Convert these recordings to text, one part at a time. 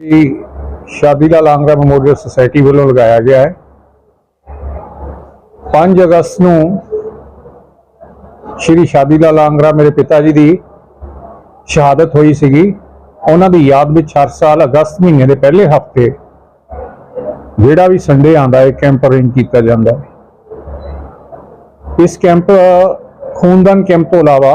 ਕਿ ਸ਼ਾਦੀ ਲਾਲ ਆਂਗਰਾ memorial society ਵੱਲੋਂ ਲਗਾਇਆ ਗਿਆ ਹੈ। 5 ਅਗਸਤ ਨੂੰ ਸ਼੍ਰੀ ਸ਼ਾਦੀ ਲਾਲ ਆਂਗਰਾ ਮੇਰੇ ਪਿਤਾ ਜੀ ਦੀ ਸ਼ਹਾਦਤ ਹੋਈ ਸੀਗੀ। ਉਹਨਾਂ ਦੀ ਯਾਦ ਵਿੱਚ ਹਰ ਸਾਲ ਅਗਸਤ ਮਹੀਨੇ ਦੇ ਪਹਿਲੇ ਹਫ਼ਤੇ ਜਿਹੜਾ ਵੀ ਸੰਡੇ ਆਂਦਾ ਹੈ ਕੈਂਪ ਅਰੇਂਜ ਕੀਤਾ ਜਾਂਦਾ ਹੈ। ਇਸ ਕੈਂਪ ਖੂਨਦਾਨ ਕੈਂਪ ਤੋਂ ਇਲਾਵਾ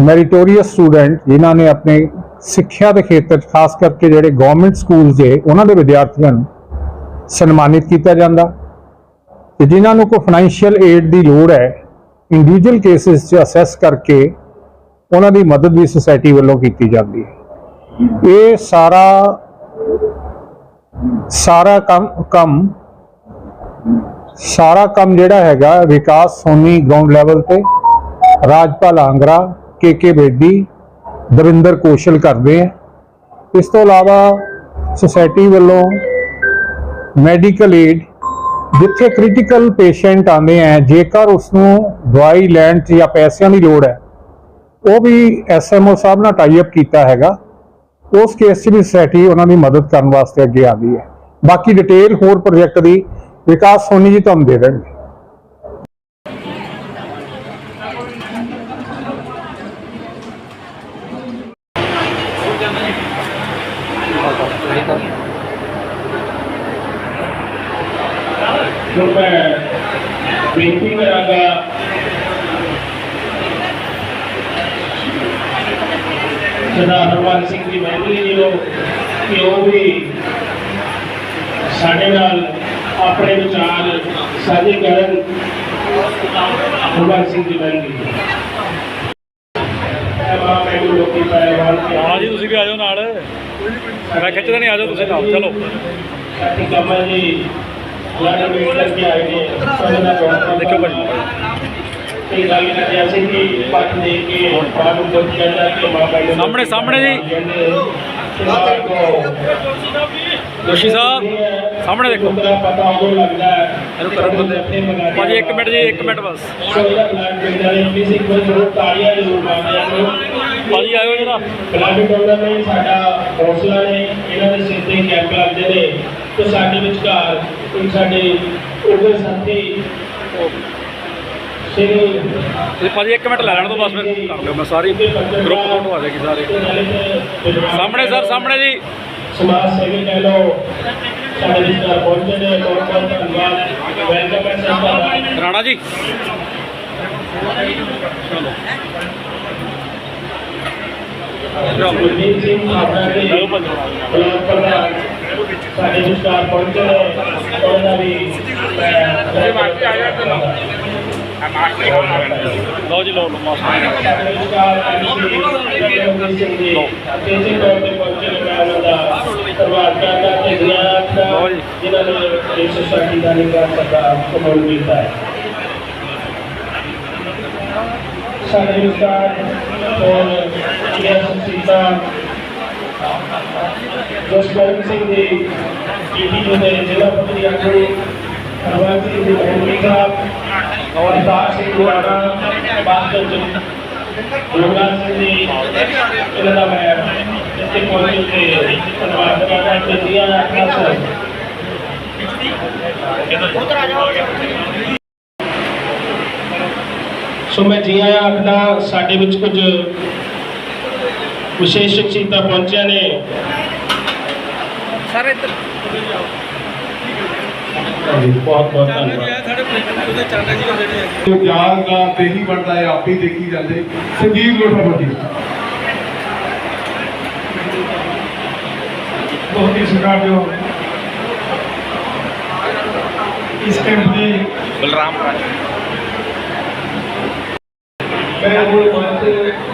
ਮੈਰੀਟੋਰੀਅਸ ਸਟੂਡੈਂਟ ਜਿਨ੍ਹਾਂ ਨੇ ਆਪਣੇ ਸਿੱਖਿਆ ਦੇ ਖੇਤਰ 'ਚ, ਖਾਸ ਕਰਕੇ ਜਿਹੜੇ ਗਵਰਨਮੈਂਟ ਸਕੂਲਸ ਦੇ ਉਹਨਾਂ ਦੇ ਵਿਦਿਆਰਥੀਆਂ ਨੂੰ ਸਨਮਾਨਿਤ ਕੀਤਾ ਜਾਂਦਾ। ਤੇ ਜਿਨ੍ਹਾਂ ਨੂੰ ਕੋਈ ਫਾਈਨੈਂਸ਼ੀਅਲ ਏਡ ਦੀ ਲੋੜ ਹੈ ਇੰਡੀਵਿਜੂਅਲ ਕੇਸਿਸ 'ਚ ਅਸੈਸ ਕਰਕੇ ਉਹਨਾਂ ਦੀ ਮਦਦ ਵੀ ਸੁਸਾਇਟੀ ਵੱਲੋਂ ਕੀਤੀ ਜਾਂਦੀ ਹੈ। ਇਹ ਸਾਰਾ ਸਾਰਾ ਕੰਮ ਕੰਮ, ਸਾਰਾ ਕੰਮ ਜਿਹੜਾ ਹੈਗਾ, ਵਿਕਾਸ ਸੋਨੀ ਗਰਾਊਂਡ ਲੈਵਲ ਤੇ, ਰਾਜਪਾਲ ਆਂਗਰਾ, ਕੇ ਕੇ ਬੇਦੀ ਦਵਿੰਦਰ ਕੌਸ਼ਲ ਕਰਦੇ ਆ। ਇਸ ਤੋਂ ਇਲਾਵਾ ਸੁਸਾਇਟੀ ਵੱਲੋਂ ਮੈਡੀਕਲ ਏਡ ਜਿੱਥੇ ਕ੍ਰਿਟੀਕਲ ਪੇਸ਼ੈਂਟ ਆਉਂਦੇ ਆ, ਜੇਕਰ ਉਸ ਨੂੰ ਦਵਾਈ ਲੈਣ 'ਚ ਜਾਂ ਪੈਸਿਆਂ ਦੀ ਲੋੜ ਹੈ, ਉਹ ਵੀ ਐਸਐਮਓ ਸਾਹਿਬ ਨਾਲ ਟਾਈ ਅਪ ਕੀਤਾ ਹੈਗਾ। ਉਸ ਕੇਸ 'ਚ ਵੀ ਸੁਸਾਇਟੀ ਉਹਨਾਂ ਦੀ ਮਦਦ ਕਰਨ ਵਾਸਤੇ ਅੱਗੇ ਆਉਂਦੀ ਹੈ। ਬਾਕੀ ਡਿਟੇਲ ਹੋਰ ਪ੍ਰੋਜੈਕਟ ਦੀ ਵਿਕਾਸ ਸੋਨੀ ਜੀ ਤੁਹਾਨੂੰ ਦੇ ਦੇਣਗੇ। ਜੋ ਮੈਂ ਬੇਨਤੀ ਕਰਾਂਗਾ ਸਰਦਾਰ ਹਰਵੰਤ ਸਿੰਘ ਜੀ ਮਹਿੰਦੀ ਜੀ ਨੂੰ ਕਿ ਉਹ ਵੀ ਸਾਡੇ ਨਾਲ ਆਪਣੇ ਵਿਚਾਰ ਸਾਂਝੇ ਕਰਨ। ਹਰਵੰਤ ਸਿੰਘ ਜੀ ਮਹਿੰਦੀ ਜੀ। ਹਾਂ ਜੀ ਤੁਸੀਂ ਵੀ ਆ ਜਾਓ ਨਾਲ। ਮੈਂ ਖਿੱਚਦਾ ਨਹੀਂ ਆ ਜਾਓ ਤੁਸੀਂ ਨਾਲ। ਚਲੋ। ਕਮਲ ਜੀ ਲਾੜਾ ਵੇਟ ਕਰਕੇ ਆਏ ਨੇ ਸਭ ਦਾ ਦੇਖੋ ਭਾਜੀ। ਤੇ ਗੱਲ ਕਰਦੇ ਅਸੀਂ ਕਿ ਪੱਟ ਦੇ ਕੇ ਪਾਣ ਨੂੰ ਬੁੱਧ ਕਹਿੰਦਾ ਕਿ ਮਾਪਾ ਸਾਹਮਣੇ- ਸਾਹਮਣੇ ਜੀ। ਜੋਸ਼ੀ ਸਾਹਿਬ, ਸਾਹਮਣੇ ਦੇਖੋ। ਮੁੰਡਾ ਪਤਾ ਉਦੋਂ ਲੱਗਦਾ ਇਹਨੂੰ ਕਰਨ ਦਿੰਦੇ ਭਾਜੀ ਇੱਕ ਮਿੰਟ ਜੀ ਇੱਕ ਮਿੰਟ ਬਸ। ਸੋਇਆ ਭਾਜੀ ਆਇਓ ਜਰਾ। ਬਲਾਡ ਡੋਨਰ ਨੇ ਸਾਡਾ ਹੌਸਲਾ ਨੇ ਇਹਨਾਂ ਦੇ ਸਿਰ ਤੇ ਕੈਂਪ ਲੱਗਦੇ ਨੇ। ਤੇ ਸਾਡੇ ਵਿਚਕਾਰ ਇੱਕ ਸਾਡੇ ਉਗਰ ਸਾਥੀ ਸ਼੍ਰੀ ਤੁਸੀਂ ਭਾਜੀ ਇੱਕ ਮਿੰਟ ਲੈ ਲੈਣ ਤੋਂ ਬਸ ਫਿਰ ਕਰ ਲਿਓ। ਮੈਂ ਸਾਰੀ ਗਰੁੱਪ ਫੋਟੋ ਆ ਜਾਏਗੀ ਸਾਰੇ। ਸਾਹਮਣੇ ਸਰ ਸਾਹਮਣੇ ਜੀ। ਸਮਾਜ ਸੇਵੀ ਕਹਿ ਲਓ ਸਾਡੇ ਵਿਚਕਾਰ ਪਹੁੰਚੇ ਨੇ ਬਹੁਤ ਬਹੁਤ ਧੰਨਵਾਦ। ਵੈਲਕਮ ਹੈ ਸਭ ਦਾ ਰਾਣਾ ਜੀ। ਗੁਰਦੀਪ ਸਿੰਘ ਆਪਣਾ ਚਲੋ ਭਾਜੀ। ਬਲਾਕ ਪ੍ਰਧਾਨ। ਸਾਡੇ ਵਿਚਕਾਰ ਪਹੁੰਚੇ ਨੇ ਉਹਨਾਂ ਦਾ ਵੀ ਮੈਂ ਮਾਰਕੇ ਆ ਗਿਆ ਲਓ ਜੀ ਲਓ ਲਓ ਮਾਸਟਰ ਸਾਡੇ ਵਿਚਕਾਰ ਐਮਸੀ ਗੁਰਦੀਪ ਸਿੰਘ ਜੀ ਤੇਜ਼ੀ ਤੌਰ ਤੇ ਪਹੁੰਚੇ ਨੇ ਮੈਂ ਉਹਨਾਂ ਦਾ ਧੰਨਵਾਦ ਕਰਦਾ ਤੇ ਗਿਆਨ ਲਓ ਜੀ। ਜਿਨ੍ਹਾਂ ਨੇ ਇਸ ਸੋਸਾਇਟੀ ਦਾ ਨਿਰਮਾਣ ਕਰਦਾ ਕਮਲ ਕੀਤਾ ਹੈ ਸਾਡੇ ਵਿਚਕਾਰ ਔਰ ਇਹ ਸੰਸੀਤਾ ਜਸਕਰਨ ਸਿੰਘ ਜੀ ਦੇ ਜ਼ਿਲ੍ਹਾ ਪੱਧਰੀ ਆਗੂ ਹਰਵੰਤ ਸਿੰਘ ਜੀ ਮਹਿੰਦੀ ਸਾਹਿਬ ਔਰ ਦਾਸ ਸਿੰਘ ਗੁਰਾਣਾ ਬਾਸਕਰ ਜੀ ਯੋਗਰਾਜ ਸਿੰਘ ਜੀ, ਇਹਨਾਂ ਦਾ ਮੈਂ ਇੱਥੇ ਪਹੁੰਚੇ ਤੇ ਧੰਨਵਾਦ ਕਰਦਾ ਤੇ ਦੀਆਂ ਸਰ ਸੋ ਮੈਂ ਜੀ ਆਇਆਂ ਆਖਦਾ ਸਾਡੇ ਵਿੱਚ ਕੁਝ ਵਿਸ਼ੇਸ਼ ਸ਼ਖਸੀਅਤਾਂ ਪਹੁੰਚੀਆਂ ਨੇ ਸਾਰੇ ਇੱਧਰ ਬਹੁਤ ਬਹੁਤ ਧੰਨਵਾਦ ਸਾਡੇ ਉਹਦੇ ਚਾਂਦਾ ਜੀ ਜਿਹੜੇ ਹੈਗੇ ਜੋ ਗਿਆਨ ਦਾ ਤੇ ਹੀ ਬਣਦਾ ਹੈ ਆਪੇ ਦੇਖੀ ਜਾਂਦੇ ਸੰਜੀਵ ਲੋਟਾਪਤੀ ਬਹੁਤ ਹੀ ਸਰਕਾਰ ਜੋ ਇਸ ਕੈਂਪ ਦੀ ਬਲਰਾਮ ਮੈਂ ਹੁਣ ਮਾਨਸੇ ਕੋਲ ਸੈਕੰਡ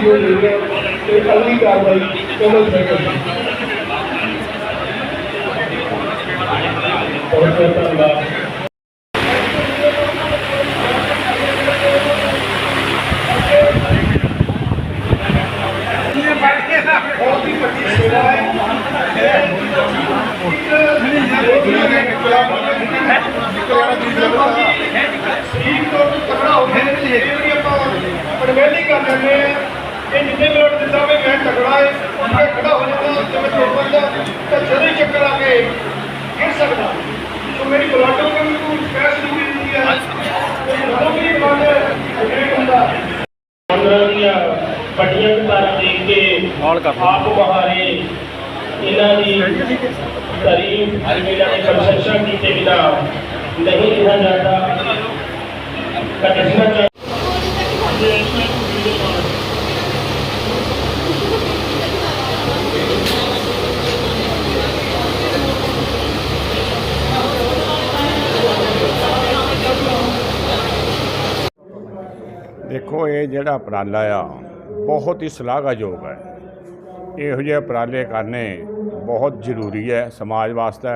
ਦੀ ਜੋ ਲੈ ਰਿਹਾ ਤੇ ਅਗਲੀ ਕਾਰਵਾਈ ਕੋਲ ਸੈਕੰਡ ਬਹੁਤ ਬਹੁਤ ਧੰਨਵਾਦ ਪਰਵੇਲੀ ਕਰ ਲੈਂਦੇ ਆ ਇਹ ਜਿੰਨੇ ਲੋਟ ਦਿੰਦਾ ਹੋਵੇ ਮੈਂ ਤਕੜਾ ਹੈ ਕੇ ਖੜਾ ਹੋ ਜਾਂਦਾ ਤੇ ਮੈਂ ਟੁੱਟ ਪੈਂਦਾ ਤਾਂ ਜਦੋਂ ਹੀ ਚੱਕਰ ਆ ਕੇ ਗਿਰ ਸਕਦਾ ਸੋ ਮੇਰੀ ਬਲੱਡ ਨੂੰ ਮੈਨੂੰ ਸਪੈਸ਼ ਜ਼ਰੂਰੀ ਹੁੰਦੀ ਹੈ ਤੇ ਜਦੋਂ ਮੇਰੀ ਬਲੱਡ ਗ੍ਰੇਟ ਹੁੰਦਾ ਉਹਨਾਂ ਦੀਆਂ ਵੱਡੀਆਂ ਕਤਾਰਾਂ ਦੇਖ ਕੇ ਨਾਲ ਕਰ ਆਪ ਬਹਾਰੇ ਇਹਨਾਂ ਦੀ ਤਾਰੀਫ ਇਹਨਾਂ ਦੀ ਪ੍ਰਸ਼ੰਸਾ ਕੀਤੇ ਬਿਨਾ ਨਹੀਂ ਰਿਹਾ ਜਾਂਦਾ ਕਟਿਸਨਾ ਚਾਹੀਦਾ ਦੇਖੋ, ਇਹ ਜਿਹੜਾ ਉਪਰਾਲਾ ਆ, ਬਹੁਤ ਹੀ ਸ਼ਲਾਘਾਯੋਗ ਹੈ। ਇਹੋ ਜਿਹੇ ਉਪਰਾਲੇ ਕਰਨੇ ਬਹੁਤ ਜ਼ਰੂਰੀ ਹੈ ਸਮਾਜ ਵਾਸਤੇ।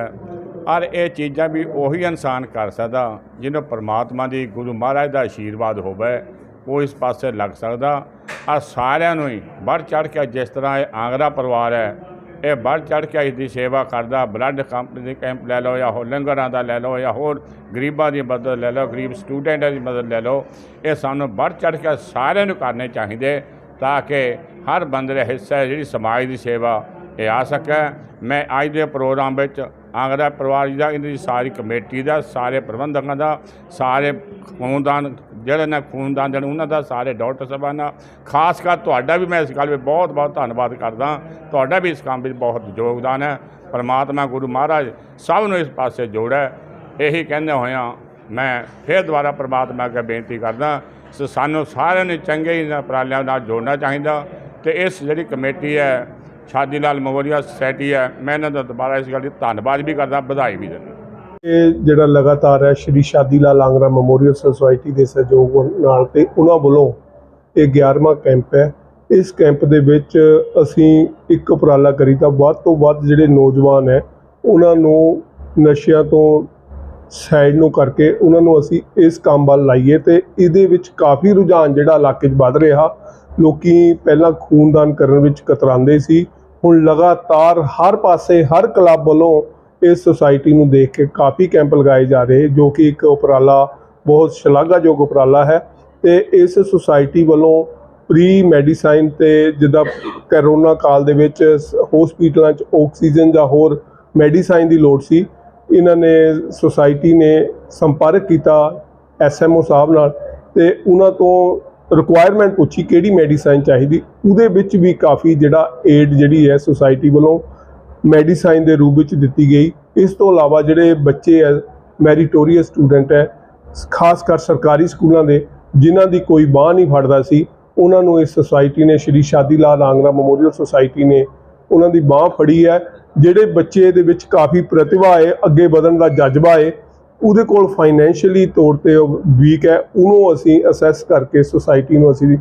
ਔਰ ਇਹ ਚੀਜ਼ਾਂ ਵੀ ਉਹੀ ਇਨਸਾਨ ਕਰ ਸਕਦਾ, ਜਿਹਨੂੰ ਪਰਮਾਤਮਾ ਦੀ, ਗੁਰੂ ਮਹਾਰਾਜ ਦਾ ਆਸ਼ੀਰਵਾਦ ਹੋਵੇ, ਉਹ ਇਸ ਪਾਸੇ ਲੱਗ ਸਕਦਾ। ਔਰ ਸਾਰਿਆਂ ਨੂੰ ਹੀ ਵੱਧ ਚੜ੍ਹ ਕੇ ਜਿਸ ਤਰ੍ਹਾਂ ਇਹ ਆਂਗਰਾ ਪਰਿਵਾਰ ਹੈ ਇਹ ਵੱਧ ਚੜ ਕੇ ਇਸ ਦੀ ਸੇਵਾ ਕਰਦਾ ਬਲੱਡ ਕੰਪ ਦੇ ਕੈਂਪ ਲੈ ਲਓ ਜਾਂ ਹੋਰ ਲੰਗਰਾਂ ਦਾ ਲੈ ਲਓ ਜਾਂ ਹੋਰ ਗਰੀਬਾਂ ਦੀ ਮਦਦ ਲੈ ਲਓ, ਗਰੀਬ ਸਟੂਡੈਂਟਾਂ ਦੀ ਮਦਦ ਲੈ ਲਓ, ਇਹ ਸਾਨੂੰ ਵੱਧ ਚੜ੍ਹ ਕੇ ਸਾਰਿਆਂ ਨੂੰ ਕਰਨੇ ਚਾਹੀਦੇ ਤਾਂ ਕਿ ਹਰ ਬੰਦੇ ਦਾ ਹਿੱਸਾ ਜਿਹੜੀ ਸਮਾਜ ਦੀ ਸੇਵਾ ਇਹ ਆ ਸਕਿਆ। ਮੈਂ ਅੱਜ ਦੇ ਪ੍ਰੋਗਰਾਮ ਵਿੱਚ ਆਂਗਰਾ ਪਰਿਵਾਰ ਦਾ ਇਹਨਾਂ ਦੀ ਸਾਰੀ ਕਮੇਟੀ ਦਾ, ਸਾਰੇ ਪ੍ਰਬੰਧਕਾਂ ਦਾ, ਸਾਰੇ ਖੂਨਦਾਨ, ਜਿਹੜੇ ਨੇ ਖੂਨਦਾਨ ਦੇਣ, ਉਹਨਾਂ ਦਾ, ਸਾਰੇ ਡਾਕਟਰ ਸਾਹਿਬਾਂ ਦਾ। ਖਾਸ ਕਰ ਤੁਹਾਡਾ ਵੀ ਮੈਂ ਇਸ ਗੱਲ ਵਿੱਚ ਬਹੁਤ ਬਹੁਤ ਧੰਨਵਾਦ ਕਰਦਾ। ਤੁਹਾਡਾ ਵੀ ਇਸ ਕੰਮ ਵਿੱਚ ਬਹੁਤ ਯੋਗਦਾਨ ਹੈ। ਪਰਮਾਤਮਾ ਗੁਰੂ ਮਹਾਰਾਜ ਸਭ ਨੂੰ ਇਸ ਪਾਸੇ ਜੋੜੈ ਇਹੀ ਕਹਿੰਦੇ ਹੋਇਆਂ ਮੈਂ ਫਿਰ ਦੁਬਾਰਾ ਪਰਮਾਤਮਾ ਅੱਗੇ ਬੇਨਤੀ ਕਰਦਾ, ਸੋ, ਸਾਨੂੰ ਸਾਰਿਆਂ ਨੇ ਚੰਗੇ ਇਹਨਾਂ ਉਪਰਾਲਿਆਂ ਨਾਲ ਜੋੜਨਾ ਚਾਹੀਦਾ। ਤੇ ਇਸ ਜਿਹੜੀ ਕਮੇਟੀ ਹੈ ਸ਼ਾਦੀ ਲਾਲ ਮੈਮੋਰੀਅਲ ਸੁਸਾਇਟੀ ਹੈ। ਮੈਂ ਇਹਨਾਂ ਦਾ ਦੁਬਾਰਾ ਇਸ ਗੱਲ ਲਈ ਧੰਨਵਾਦ ਵੀ ਕਰਦਾ, ਵਧਾਈ ਵੀ ਦਿੰਦਾ। ਇਹ ਜਿਹੜਾ ਲਗਾਤਾਰ ਹੈ, ਸ਼੍ਰੀ ਸ਼ਾਦੀ ਲਾਲ ਆਂਗਰਾ ਮੈਮੋਰੀਅਲ ਸੁਸਾਇਟੀ ਦੇ ਸਹਿਯੋਗ ਨਾਲ ਤੇ ਉਹਨਾਂ ਵੱਲੋਂ ਇਹ 11ਵਾਂ ਕੈਂਪ ਹੈ। ਇਸ ਕੈਂਪ ਦੇ ਵਿੱਚ ਅਸੀਂ ਇੱਕ ਉਪਰਾਲਾ ਕਰੀ ਤਾਂ ਵੱਧ ਤੋਂ ਵੱਧ ਜਿਹੜੇ ਨੌਜਵਾਨ ਹੈ, ਉਹਨਾਂ ਨੂੰ ਨਸ਼ਿਆਂ ਤੋਂ ਸਾਈਡ ਨੂੰ ਕਰਕੇ ਉਹਨਾਂ ਨੂੰ ਅਸੀਂ ਇਸ ਕੰਮ ਵੱਲ ਲਾਈਏ ਤੇ ਇਹਦੇ ਵਿੱਚ ਕਾਫੀ ਰੁਝਾਨ ਜਿਹੜਾ ਇਲਾਕੇ 'ਚ ਵੱਧ ਰਿਹਾ। ਲੋਕੀ ਪਹਿਲਾਂ ਖੂਨਦਾਨ ਕਰਨ ਵਿੱਚ ਕਤਰਾਉਂਦੇ ਸੀ, ਹੁਣ ਲਗਾਤਾਰ ਹਰ ਪਾਸੇ ਹਰ ਕਲੱਬ ਵੱਲੋਂ ਇਸ ਸੁਸਾਇਟੀ ਨੂੰ ਦੇਖ ਕੇ ਕਾਫੀ ਕੈਂਪ ਲਗਾਏ ਜਾ ਰਹੇ, ਜੋ ਕਿ ਇੱਕ ਉਪਰਾਲਾ, ਬਹੁਤ ਸ਼ਲਾਘਾਯੋਗ ਉਪਰਾਲਾ ਹੈ ਤੇ ਇਸ ਸੁਸਾਇਟੀ ਵੱਲੋਂ ਪ੍ਰੀ ਮੈਡੀਸਾਈਨ ਤੇ ਜਿੱਦਾਂ ਕਰੋਨਾ ਕਾਲ ਦੇ ਵਿੱਚ ਹਸਪੀਟਲਾਂ 'ਚ ਆਕਸੀਜਨ ਜਾਂ ਹੋਰ ਮੈਡੀਸਾਈਨ ਦੀ ਲੋੜ ਸੀ, ਇਹਨਾਂ ਨੇ ਸੁਸਾਇਟੀ ਨੇ ਸੰਪਰਕ ਕੀਤਾ ਐਸਐਮਓ ਸਾਹਿਬ ਨਾਲ ਤੇ ਉਹਨਾਂ ਤੋਂ ਰਿਕੁਆਇਰਮੈਂਟ ਪੁੱਛੀ ਕਿਹੜੀ ਮੈਡੀਸਾਈਨ ਚਾਹੀਦੀ, ਉਹਦੇ ਵਿੱਚ ਵੀ ਕਾਫੀ ਜਿਹੜਾ ਏਡ ਜਿਹੜੀ ਹੈ ਸੁਸਾਇਟੀ ਵੱਲੋਂ ਮੈਡੀਸਾਈਨ ਦੇ ਰੂਪ ਵਿੱਚ ਦਿੱਤੀ ਗਈ। ਇਸ ਤੋਂ ਇਲਾਵਾ ਜਿਹੜੇ ਬੱਚੇ ਹੈ ਮੈਰੀਟੋਰੀਅਸ ਸਟੂਡੈਂਟ ਹੈ, ਖਾਸ ਕਰ ਸਰਕਾਰੀ ਸਕੂਲਾਂ ਦੇ, ਜਿਨ੍ਹਾਂ ਦੀ ਕੋਈ ਬਾਹ ਨਹੀਂ ਫੜਦਾ ਸੀ, ਉਹਨਾਂ ਨੂੰ ਇਸ ਸੁਸਾਇਟੀ ਨੇ, ਸ਼੍ਰੀ ਸ਼ਾਦੀ ਲਾਲ ਆਂਗਰਾ ਮੈਮੋਰੀਅਲ ਸੁਸਾਇਟੀ ਨੇ ਉਹਨਾਂ ਦੀ ਬਾਹ ਫੜੀ ਹੈ। ਜਿਹੜੇ ਬੱਚੇ ਦੇ ਵਿੱਚ ਕਾਫੀ ਪ੍ਰਤਿਭਾ ਹੈ, ਅੱਗੇ ਵਧਣ ਦਾ ਜਜ਼ਬਾ ਹੈ ਉਹਦੇ ਕੋਲ ਫਾਈਨੈਂਸ਼ੀਅਲੀ ਤੌਰ ਤੇ ਵੀਕ ਹੈ, ਉਹਨੂੰ ਅਸੀਂ ਅਸੈਸ ਕਰਕੇ ਸੁਸਾਇਟੀ ਨੂੰ ਅਸੀਂ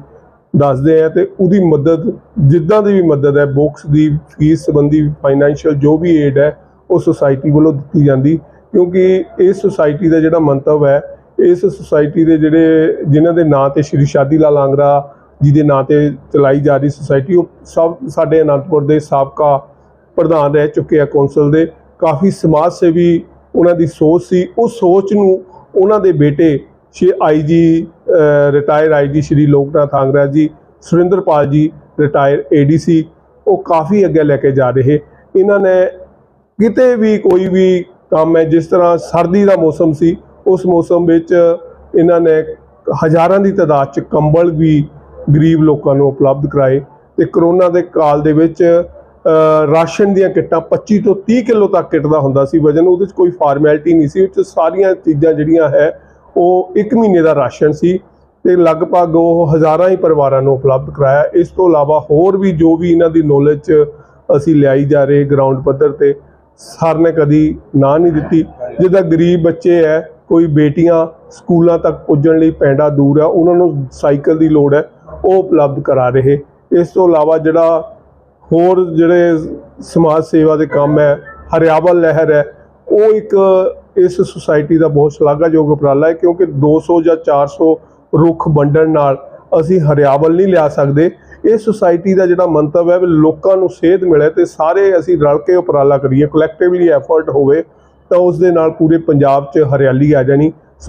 ਦੱਸਦੇ ਆ ਤੇ ਉਹਦੀ ਮਦਦ, ਜਿੱਦਾਂ ਦੀ ਵੀ ਮਦਦ ਹੈ ਬੁੱਕਸ ਦੀ ਫੀਸ ਸੰਬੰਧੀ ਫਾਈਨੈਂਸ਼ੀਅਲ ਜੋ ਵੀ ਏਡ ਹੈ, ਉਹ ਸੁਸਾਇਟੀ ਵੱਲੋਂ ਦਿੱਤੀ ਜਾਂਦੀ। ਕਿਉਂਕਿ ਇਸ ਸੁਸਾਇਟੀ ਦਾ ਜਿਹੜਾ ਮੰਤਵ ਹੈ, ਇਸ ਸੁਸਾਇਟੀ ਦੇ ਜਿਹੜੇ, ਜਿਨ੍ਹਾਂ ਦੇ ਨਾਂ ਤੇ ਸ਼੍ਰੀ ਸ਼ਾਦੀ ਲਾਲ ਆਂਗਰਾ ਜੀ ਦੇ ਨਾਂ ਤੇ ਚਲਾਈ ਜਾ ਰਹੀ ਸੁਸਾਇਟੀ ਉਹ ਸਭ ਸਾਡੇ ਅਨੰਦਪੁਰ ਦੇ ਸਾਬਕਾ ਪ੍ਰਧਾਨ ਰਹਿ ਚੁੱਕੇ ਆ ਕੌਂਸਲ ਦੇ। ਕਾਫੀ ਸਮਾਜ ਸੇਵੀ ਉਹਨਾਂ ਦੀ ਸੋਚ ਸੀ। ਉਸ ਸੋਚ ਨੂੰ ਉਹਨਾਂ ਦੇ ਬੇਟੇ Shri IG retire IG Shri Loknath Angra ji Surinderpal ji retire ADC ਉਹ ਕਾਫੀ ਅੱਗੇ ਲੈ ਕੇ ਜਾ ਰਹੇ। ਇਹਨਾਂ ਨੇ ਕਿਤੇ ਵੀ ਕੋਈ ਵੀ ਕੰਮ ਹੈ, ਜਿਸ ਤਰ੍ਹਾਂ ਸਰਦੀ ਦਾ ਮੌਸਮ ਸੀ, ਉਸ ਮੌਸਮ ਵਿੱਚ ਇਹਨਾਂ ਨੇ ਹਜ਼ਾਰਾਂ ਦੀ ਤਾਦਾਦ 'ਚ ਕੰਬਲ ਵੀ ਗਰੀਬ ਲੋਕਾਂ ਨੂੰ ਉਪਲਬਧ ਕਰਾਏ ਤੇ ਕਰੋਨਾ ਦੇ ਕਾਲ ਦੇ ਵਿੱਚ ਰਾਸ਼ਨ ਦੀਆਂ ਕਿੱਟਾਂ 25 ਤੋਂ 30 ਕਿਲੋ ਤੱਕ ਕਿੱਟ ਦਾ ਹੁੰਦਾ ਸੀ ਵਜਨ, ਉਹਦੇ 'ਚ ਕੋਈ ਫਾਰਮੈਲਿਟੀ ਨਹੀਂ ਸੀ ਉਹ 'ਚ ਸਾਰੀਆਂ ਚੀਜ਼ਾਂ ਜਿਹੜੀਆਂ ਹੈ, ਉਹ 1 ਮਹੀਨੇ ਦਾ ਰਾਸ਼ਨ ਸੀ ਤੇ ਲਗਭਗ ਉਹ ਹਜ਼ਾਰਾਂ ਹੀ ਪਰਿਵਾਰਾਂ ਨੂੰ ਉਪਲਬਧ ਕਰਾਇਆ। ਇਸ ਤੋਂ ਇਲਾਵਾ ਹੋਰ ਵੀ ਜੋ ਵੀ ਇਹਨਾਂ ਦੀ ਨੌਲੇਜ 'ਚ ਅਸੀਂ ਲਿਆਈ ਜਾ ਰਹੇ ਗਰਾਊਂਡ ਪੱਧਰ ਤੇ, ਸਰ ਨੇ ਕਦੀ ਨਾ ਨਹੀਂ ਦਿੱਤੀ। ਜਿੱਦਾਂ ਗਰੀਬ ਬੱਚੇ ਹੈ, ਕੋਈ ਬੇਟੀਆਂ ਸਕੂਲਾਂ ਤੱਕ ਪੁੱਜਣ ਲਈ ਪੈਂਡਾ ਦੂਰ ਹੈ, ਉਹਨਾਂ ਨੂੰ ਸਾਈਕਲ ਦੀ ਲੋੜ ਹੈ, ਉਹ ਉਪਲਬਧ ਕਰਾ ਰਹੇ। ਇਸ ਤੋਂ ਇਲਾਵਾ ਜਿਹੜਾ ਹੋਰ ਜਿਹੜੇ ਸਮਾਜ ਸੇਵਾ ਦੇ ਕੰਮ ਹੈ, ਹਰਿਆਵਲ ਲਹਿਰ ਹੈ, ਉਹ ਇੱਕ ਇਸ ਸੁਸਾਇਟੀ ਦਾ ਬਹੁਤ ਸ਼ਲਾਘਾਯੋਗ ਉਪਰਾਲਾ ਹੈ ਕਿਉਂਕਿ 200 ਜਾਂ 400 ਰੁੱਖ ਵੰਡਣ ਨਾਲ ਅਸੀਂ ਹਰਿਆਵਲ ਨਹੀਂ ਲਿਆ ਸਕਦੇ। ਇਹ ਸੁਸਾਇਟੀ ਦਾ ਜਿਹੜਾ ਮੰਤਵ ਹੈ ਵੀ ਲੋਕਾਂ ਨੂੰ ਸੇਧ ਮਿਲੇ ਤੇ ਸਾਰੇ ਅਸੀਂ ਰਲ ਕੇ ਉਪਰਾਲਾ ਕਰੀਏ। ਕਲੈਕਟਿਵਲੀ ਐਫਰਟ ਹੋਵੇ ਤਾਂ ਉਸ ਦੇ ਨਾਲ ਪੂਰੇ ਪੰਜਾਬ 'ਚ ਹਰਿਆਲੀ ਆ ਜਾਣੀ।